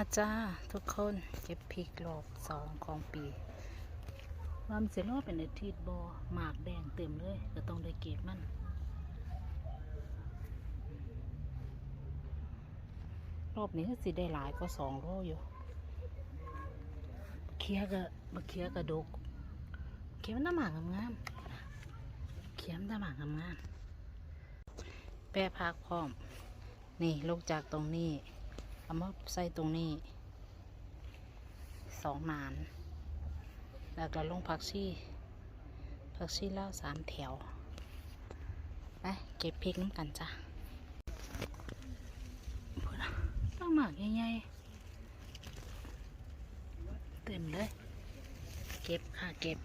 มาจ้าทุกคนเก็บพริกรอบสองของปีวามเสร็จรอเป็นอาทิตย์บอหมากแดงเต็มเลยก็ต้องได้เก็บมันรอบนี้ก็สิได้หลายก็สองโลอยู่เคี้ยก็มาเคี้ยกระดกเคี้ยมันน้ำหมากงามเคี้ยมันน้ำหมากงามแปะพักพร้อม นี่ลงจากตรงนี้ เอามาใส่ตรงนี้สองนาน แล้วก็ลงผักชีผักชีเล่าวสามแถวไปเก็บพริกน้ำกันจ้ะพูดนะต้องหมากใหญ่ๆเต็มเลย เก็บค่ะเก็บ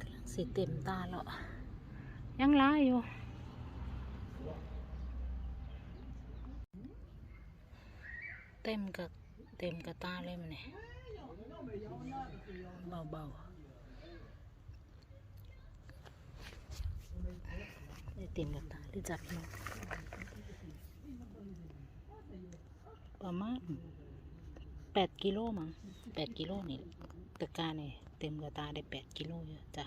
กำลังสิเต็มตาแล้วยังร้ายอยู่ เต็มกับเต็มกระตาเลยมันเนี่ยเบาเบาๆได้เต็มกระตาได้จับมันประมาณแปดกิโลมั้งแปดกิโลนี่ตะการเนี่ยเต็มกระตาได้แปดกิโลอยู่จ้ะ